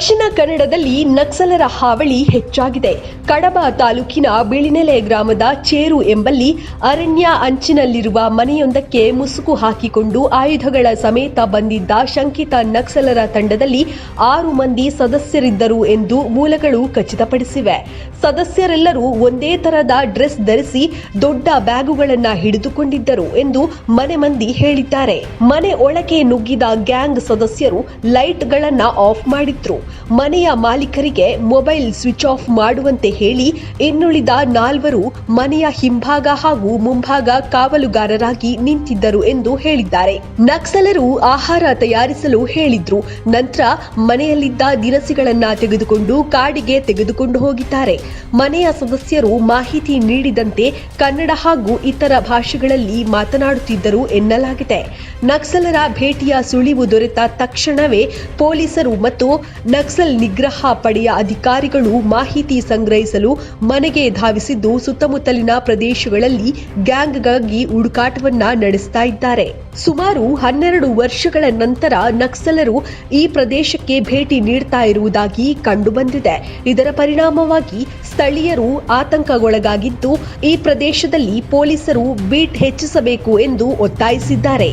ದಕ್ಷಿಣ ಕನ್ನಡದಲ್ಲಿ ನಕ್ಸಲರ ಹಾವಳಿ ಹೆಚ್ಚಾಗಿದೆ. ಕಡಬ ತಾಲೂಕಿನ ಬಿಳಿನೆಲೆ ಗ್ರಾಮದ ಚೇರು ಎಂಬಲ್ಲಿ ಅರಣ್ಯ ಅಂಚಿನಲ್ಲಿರುವ ಮನೆಯೊಂದಕ್ಕೆ ಮುಸುಕು ಹಾಕಿಕೊಂಡು ಆಯುಧಗಳ ಸಮೇತ ಬಂದಿದ್ದ ಶಂಕಿತ ನಕ್ಸಲರ ತಂಡದಲ್ಲಿ ಆರು ಮಂದಿ ಸದಸ್ಯರಿದ್ದರು ಎಂದು ಮೂಲಗಳು ಖಚಿತಪಡಿಸಿವೆ. ಸದಸ್ಯರೆಲ್ಲರೂ ಒಂದೇ ತರಹದ ಡ್ರೆಸ್ ಧರಿಸಿ ದೊಡ್ಡ ಬ್ಯಾಗುಗಳನ್ನು ಹಿಡಿದುಕೊಂಡಿದ್ದರು ಎಂದು ಮನೆ ಮಂದಿ ಹೇಳಿದ್ದಾರೆ. ಮನೆ ಒಳಗೆ ನುಗ್ಗಿದ ಗ್ಯಾಂಗ್ ಸದಸ್ಯರು ಲೈಟ್ಗಳನ್ನು ಆಫ್ ಮಾಡಿದ್ರು. ಮನೆಯ ಮಾಲೀಕರಿಗೆ ಮೊಬೈಲ್ ಸ್ವಿಚ್ ಆಫ್ ಮಾಡುವಂತೆ ಹೇಳಿ ಇನ್ನುಳಿದ ನಾಲ್ವರು ಮನೆಯ ಹಿಂಭಾಗ ಹಾಗೂ ಮುಂಭಾಗ ಕಾವಲುಗಾರರಾಗಿ ನಿಂತಿದ್ದರು ಎಂದು ಹೇಳಿದ್ದಾರೆ. ನಕ್ಸಲರು ಆಹಾರ ತಯಾರಿಸಲು ಹೇಳಿದ್ರು. ನಂತರ ಮನೆಯಲ್ಲಿದ್ದ ದಿನಸಿಗಳನ್ನ ತೆಗೆದುಕೊಂಡು ಕಾಡಿಗೆ ತೆಗೆದುಕೊಂಡು ಹೋಗಿದ್ದಾರೆ. ಮನೆಯ ಸದಸ್ಯರು ಮಾಹಿತಿ ನೀಡಿದಂತೆ ಕನ್ನಡ ಹಾಗೂ ಇತರ ಭಾಷೆಗಳಲ್ಲಿ ಮಾತನಾಡುತ್ತಿದ್ದರು ಎನ್ನಲಾಗಿದೆ. ನಕ್ಸಲರ ಭೇಟಿಯ ಸುಳಿವು ದೊರೆತ ತಕ್ಷಣವೇ ಪೊಲೀಸರು ಮತ್ತು ನಕ್ಸಲ್ ನಿಗ್ರಹ ಪಡೆಯ ಅಧಿಕಾರಿಗಳು ಮಾಹಿತಿ ಸಂಗ್ರಹಿಸಲು ಮನೆಗೆ ಧಾವಿಸಿದ್ದು ಸುತ್ತಮುತ್ತಲಿನ ಪ್ರದೇಶಗಳಲ್ಲಿ ಗ್ಯಾಂಗ್ಗಾಗಿ ಹುಡುಕಾಟವನ್ನ ನಡೆಸ್ತಾ ಇದ್ದಾರೆ. ಸುಮಾರು ಹನ್ನೆರಡು ವರ್ಷಗಳ ನಂತರ ನಕ್ಸಲರು ಈ ಪ್ರದೇಶಕ್ಕೆ ಭೇಟಿ ನೀಡ್ತಾ ಇರುವುದಾಗಿ ಕಂಡುಬಂದಿದೆ. ಇದರ ಪರಿಣಾಮವಾಗಿ ಸ್ಥಳೀಯರು ಆತಂಕಗೊಳಗಾಗಿದ್ದು, ಈ ಪ್ರದೇಶದಲ್ಲಿ ಪೊಲೀಸರು ಬೀಟ್ ಹೆಚ್ಚಿಸಬೇಕು ಎಂದು ಒತ್ತಾಯಿಸಿದ್ದಾರೆ.